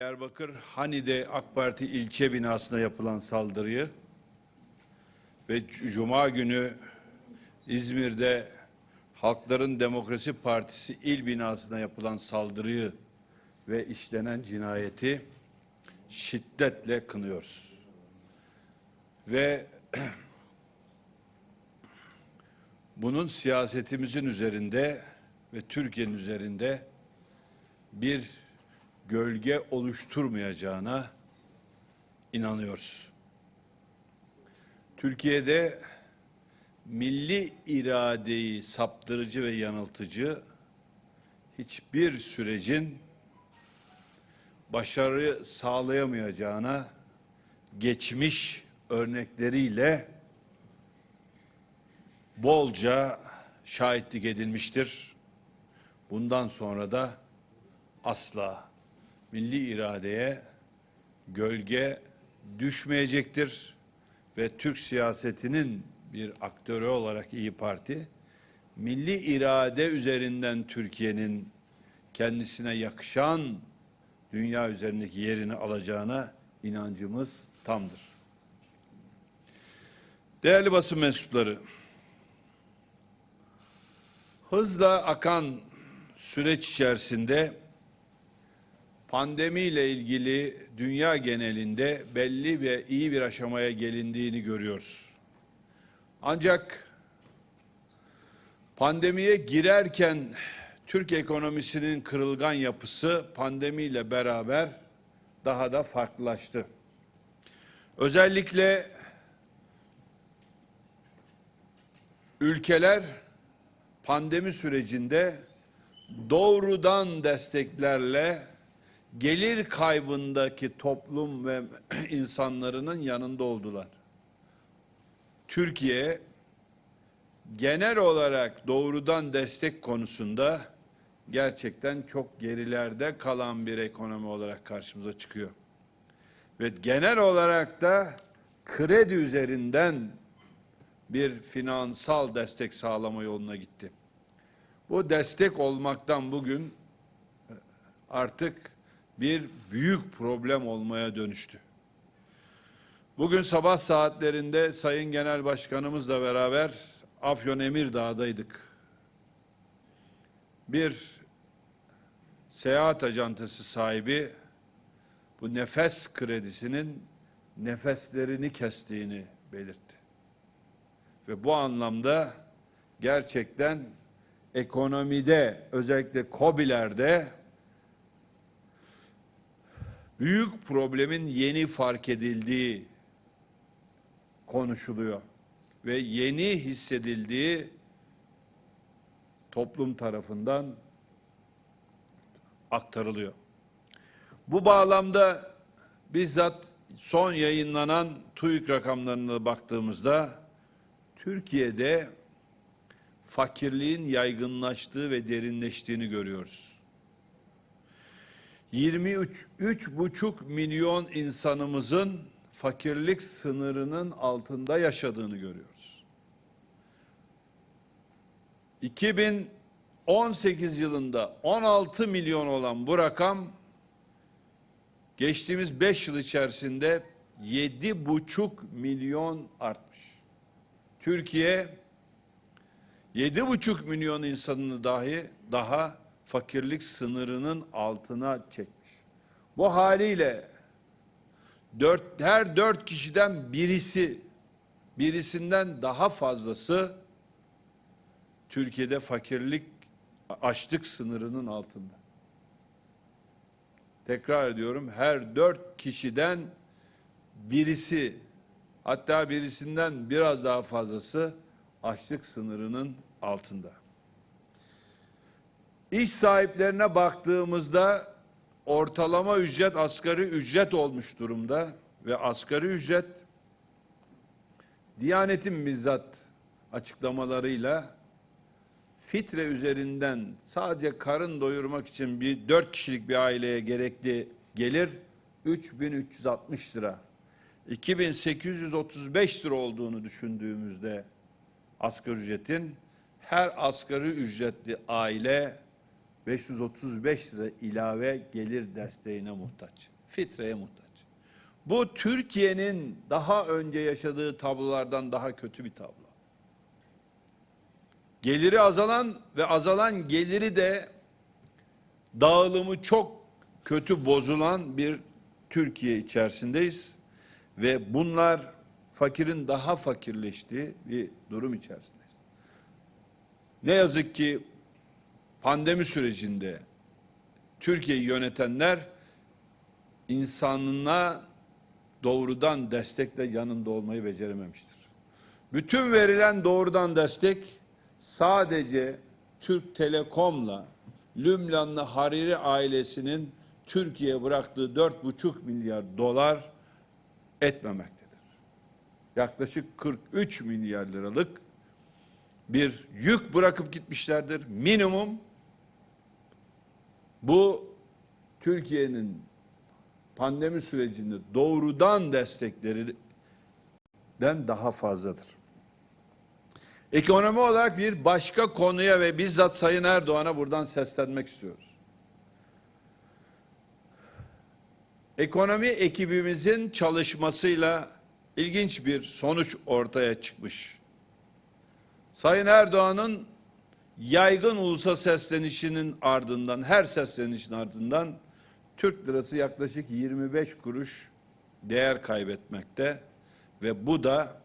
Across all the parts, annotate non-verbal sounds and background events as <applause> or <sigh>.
Diyarbakır Hani'de AK Parti ilçe binasına yapılan saldırıyı ve Cuma günü İzmir'de Halkların Demokrasi Partisi il binasına yapılan saldırıyı ve işlenen cinayeti şiddetle kınıyoruz. Ve <clears throat> bunun siyasetimizin üzerinde ve Türkiye'nin üzerinde bir gölge oluşturmayacağına inanıyoruz. Türkiye'de milli iradeyi saptırıcı ve yanıltıcı hiçbir sürecin başarı sağlayamayacağına geçmiş örnekleriyle bolca şahitlik edilmiştir. Bundan sonra da asla milli iradeye gölge düşmeyecektir ve Türk siyasetinin bir aktörü olarak İyi Parti milli irade üzerinden Türkiye'nin kendisine yakışan dünya üzerindeki yerini alacağına inancımız tamdır. Değerli basın mensupları, hızla akan süreç içerisinde pandemiyle ilgili dünya genelinde belli ve iyi bir aşamaya gelindiğini görüyoruz. Ancak pandemiye girerken Türk ekonomisinin kırılgan yapısı pandemiyle beraber daha da farklılaştı. Özellikle ülkeler pandemi sürecinde doğrudan desteklerle gelir kaybındaki toplum ve <clears throat> insanların yanında oldular. Türkiye genel olarak doğrudan destek konusunda gerçekten çok gerilerde kalan bir ekonomi olarak karşımıza çıkıyor. Ve genel olarak da kredi üzerinden bir finansal destek sağlama yoluna gitti. Bu destek olmaktan bugün artık bir büyük problem olmaya dönüştü. Bugün sabah saatlerinde Sayın Genel Başkanımızla beraber Afyon Emirdağ'daydık. Bir seyahat acentası sahibi bu nefes kredisinin nefeslerini kestiğini belirtti. Ve bu anlamda gerçekten ekonomide özellikle COBİ'lerde büyük problemin yeni fark edildiği konuşuluyor ve yeni hissedildiği toplum tarafından aktarılıyor. Bu bağlamda bizzat son yayınlanan TÜİK rakamlarına baktığımızda Türkiye'de fakirliğin yaygınlaştığı ve derinleştiğini görüyoruz. 23 3,5 milyon insanımızın fakirlik sınırının altında yaşadığını görüyoruz. 2018 yılında 16 milyon olan bu rakam geçtiğimiz 5 yıl içerisinde 7,5 milyon artmış. Türkiye 7,5 milyon insanını dahi daha fakirlik sınırının altına çekmiş. Bu haliyle dört, her dört kişiden birisi, birisinden daha fazlası Türkiye'de fakirlik, açlık sınırının altında. Tekrar ediyorum, her dört kişiden birisi, hatta birisinden biraz daha fazlası açlık sınırının altında. İş sahiplerine baktığımızda ortalama ücret asgari ücret olmuş durumda ve asgari ücret Diyanet'in bizzat açıklamalarıyla fitre üzerinden sadece karın doyurmak için bir dört kişilik bir aileye gerekli gelir 3360 lira. 2835 lira olduğunu düşündüğümüzde asgari ücretin her asgari ücretli aile 535 lira ilave gelir desteğine muhtaç. Fitreye muhtaç. Bu Türkiye'nin daha önce yaşadığı tablolardan daha kötü bir tablo. Geliri azalan ve azalan geliri de dağılımı çok kötü bozulan bir Türkiye içerisindeyiz ve bunlar fakirin daha fakirleştiği bir durum içerisindeyiz. Ne yazık ki pandemi sürecinde Türkiye'yi yönetenler insanına doğrudan destekle yanında olmayı becerememiştir. Bütün verilen doğrudan destek sadece Türk Telekom'la Lümlanlı Hariri ailesinin Türkiye'ye bıraktığı 4,5 milyar dolar etmemektedir. Yaklaşık 43 milyar liralık bir yük bırakıp gitmişlerdir. Minimum bu Türkiye'nin pandemi sürecinde doğrudan desteklerinden daha fazladır. Ekonomi olarak bir başka konuya ve bizzat Sayın Erdoğan'a buradan seslenmek istiyoruz. Ekonomi ekibimizin çalışmasıyla ilginç bir sonuç ortaya çıkmış. Sayın Erdoğan'ın yaygın ulusa seslenişinin ardından, her seslenişin ardından Türk lirası yaklaşık 25 kuruş değer kaybetmekte ve bu da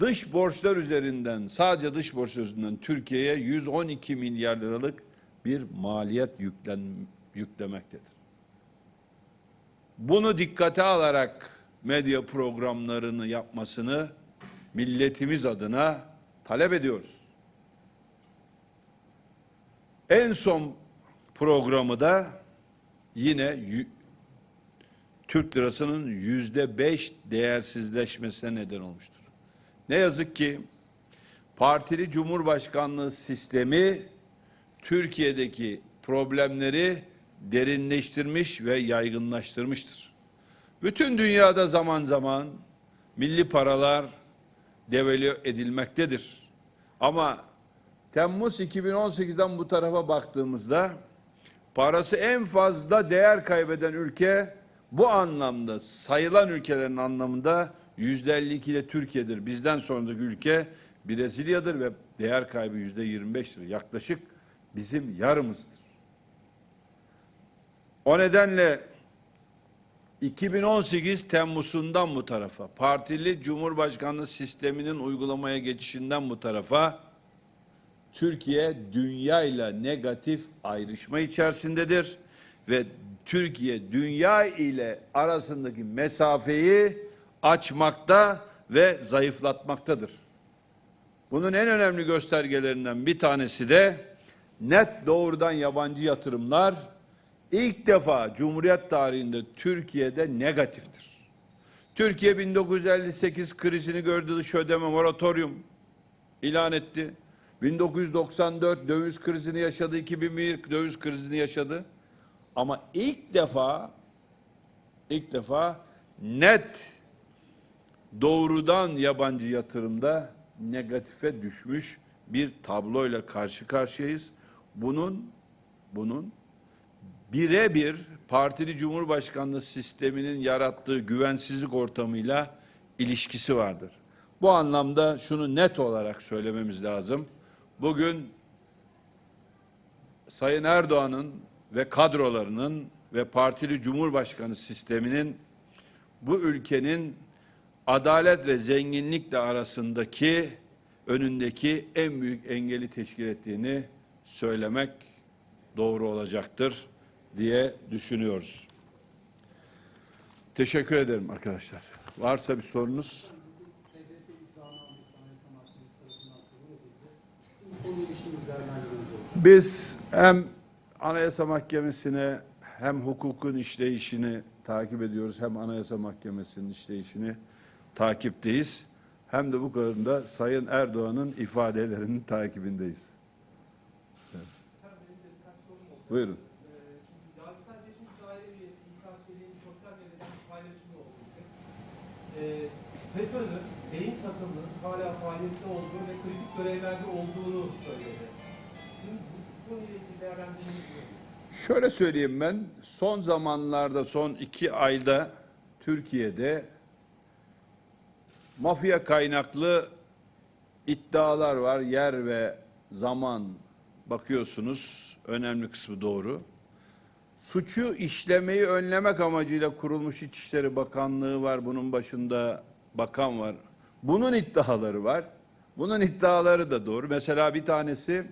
dış borçlar üzerinden, sadece dış borçlar üzerinden Türkiye'ye 112 milyar liralık bir maliyet yüklen, yüklemektedir. Bunu dikkate alarak medya programlarını yapmasını milletimiz adına talep ediyoruz. En son programı da yine Türk lirasının yüzde beş değersizleşmesine neden olmuştur. Ne yazık ki partili cumhurbaşkanlığı sistemi Türkiye'deki problemleri derinleştirmiş ve yaygınlaştırmıştır. Bütün dünyada zaman zaman milli paralar devalü edilmektedir. Ama Temmuz 2018'den bu tarafa baktığımızda parası en fazla değer kaybeden ülke bu anlamda sayılan ülkelerin anlamında yüzde 52 ile Türkiye'dir. Bizden sonraki ülke Brezilya'dır ve değer kaybı yüzde 25'tir. Yaklaşık bizim yarımızdır. O nedenle 2018 Temmuz'undan bu tarafa, partili Cumhurbaşkanlığı sisteminin uygulamaya geçişinden bu tarafa Türkiye dünya ile negatif ayrışma içerisindedir ve Türkiye dünya ile arasındaki mesafeyi açmakta ve zayıflatmaktadır. Bunun en önemli göstergelerinden bir tanesi de net doğrudan yabancı yatırımlar ilk defa Cumhuriyet tarihinde Türkiye'de negatiftir. Türkiye 1958 krizini gördü dış ödeme moratorium ilan etti. 1994 döviz krizini yaşadı, 2001 döviz krizini yaşadı. Ama ilk defa ilk defa net doğrudan yabancı yatırımda negatife düşmüş bir tabloyla karşı karşıyayız. Bunun bunun birebir partili cumhurbaşkanlığı sisteminin yarattığı güvensizlik ortamıyla ilişkisi vardır. Bu anlamda şunu net olarak söylememiz lazım. Bugün Sayın Erdoğan'ın ve kadrolarının ve partili cumhurbaşkanı sisteminin bu ülkenin adalet ve zenginlikle arasındaki önündeki en büyük engeli teşkil ettiğini söylemek doğru olacaktır diye düşünüyoruz. Teşekkür ederim arkadaşlar. Varsa bir sorunuz. Biz hem Anayasa Mahkemesi'ne hem hukukun işleyişini takip ediyoruz hem Anayasa Mahkemesi'nin işleyişini takipteyiz. Hem de bu konuda Sayın Erdoğan'ın ifadelerinin takibindeyiz. Evet. Buyurun. Yargıtay 5. Daire Üyesi İsa Çelik'in sosyal medyada bir paylaşımı oldu. FETÖ'nün beyin takımının hala faaliyette olduğu ve kritik görevlerde olduğunu söyledi. Sizin bu, konuyla ilgili değerlendirmeniz? Şöyle söyleyeyim ben, son zamanlarda, son iki ayda Türkiye'de mafya kaynaklı iddialar var. Yer ve zaman bakıyorsunuz, önemli kısmı doğru. Suçu işlemeyi önlemek amacıyla kurulmuş İçişleri Bakanlığı var, bunun başında bakan var. Bunun iddiaları var. Bunun iddiaları da doğru. Mesela bir tanesi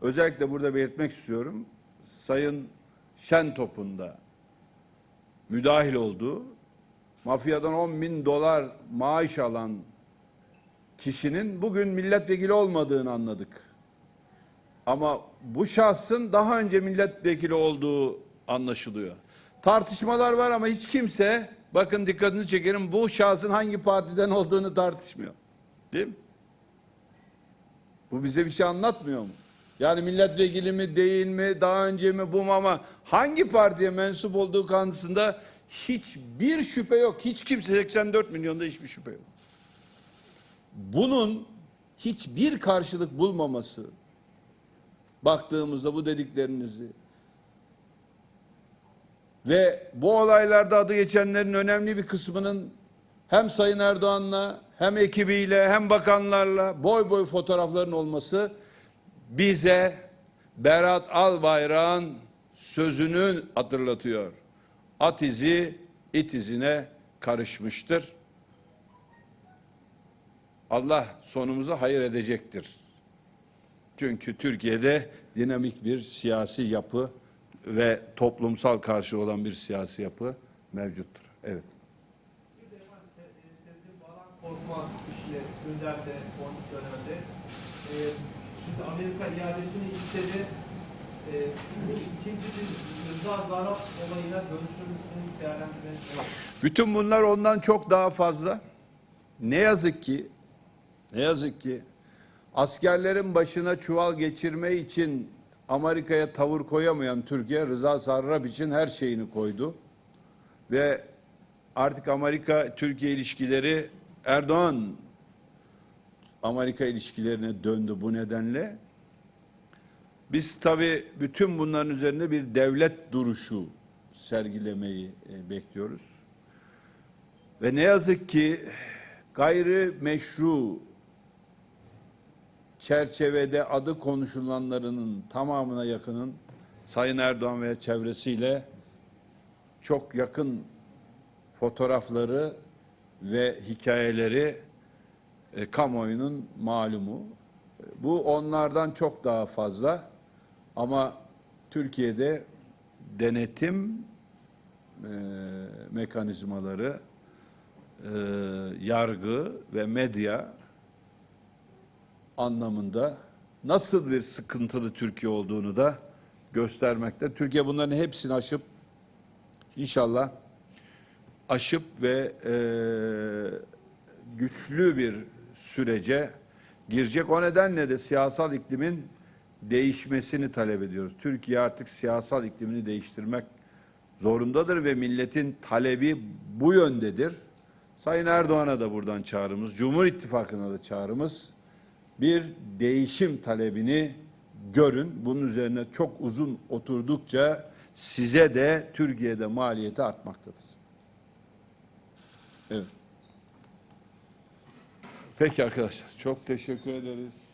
özellikle burada belirtmek istiyorum. Sayın Şentop'un da müdahil olduğu mafyadan 10 bin dolar maaş alan kişinin bugün milletvekili olmadığını anladık. Ama bu şahsın daha önce milletvekili olduğu anlaşılıyor. Tartışmalar var ama hiç kimse bakın dikkatini çekerim bu şahsın hangi partiden olduğunu tartışmıyor. Değil mi? Bu bize bir şey anlatmıyor mu? Yani milletvekili mi değil mi daha önce mi bu mu ama hangi partiye mensup olduğu konusunda hiçbir şüphe yok. Hiç kimse 84 milyonda hiçbir şüphe yok. Bunun hiçbir karşılık bulmaması baktığımızda bu dediklerinizi ve bu olaylarda adı geçenlerin önemli bir kısmının hem Sayın Erdoğan'la hem ekibiyle hem bakanlarla boy boy fotoğrafların olması bize Berat Albayrak'ın sözünü hatırlatıyor. At izi it izine karışmıştır. Allah sonumuzu hayır edecektir. Çünkü Türkiye'de dinamik bir siyasi yapı ve toplumsal karşı olan bir siyasi yapı mevcuttur. Evet. Bir de e, Sezgin Baran Korkmaz işle gündemde son dönemde. E, şimdi Amerika iadesini istedi. E, bu ikinci bir Rıza Zarrab olayına dönüşümüzün değerlendirmeniz ne? Bütün bunlar ondan çok daha fazla. Ne yazık ki, ne yazık ki askerlerin başına çuval geçirme için Amerika'ya tavır koyamayan Türkiye Rıza Sarrab için her şeyini koydu. Ve artık Amerika Türkiye ilişkileri Erdoğan Amerika ilişkilerine döndü bu nedenle. Biz tabii bütün bunların üzerinde bir devlet duruşu sergilemeyi e, bekliyoruz. Ve ne yazık ki gayri meşru çerçevede adı konuşulanlarının tamamına yakının Sayın Erdoğan ve çevresiyle çok yakın fotoğrafları ve hikayeleri e, kamuoyunun malumu. Bu onlardan çok daha fazla ama Türkiye'de denetim e, mekanizmaları, e, yargı ve medya anlamında nasıl bir sıkıntılı Türkiye olduğunu da göstermekte. Türkiye bunların hepsini aşıp inşallah aşıp ve e, güçlü bir sürece girecek. O nedenle de siyasal iklimin değişmesini talep ediyoruz. Türkiye artık siyasal iklimini değiştirmek zorundadır ve milletin talebi bu yöndedir. Sayın Erdoğan'a da buradan çağrımız, Cumhur İttifakı'na da çağrımız bir değişim talebini görün. Bunun üzerine çok uzun oturdukça size de Türkiye'de maliyeti artmaktadır. Evet. Peki arkadaşlar çok teşekkür ederiz.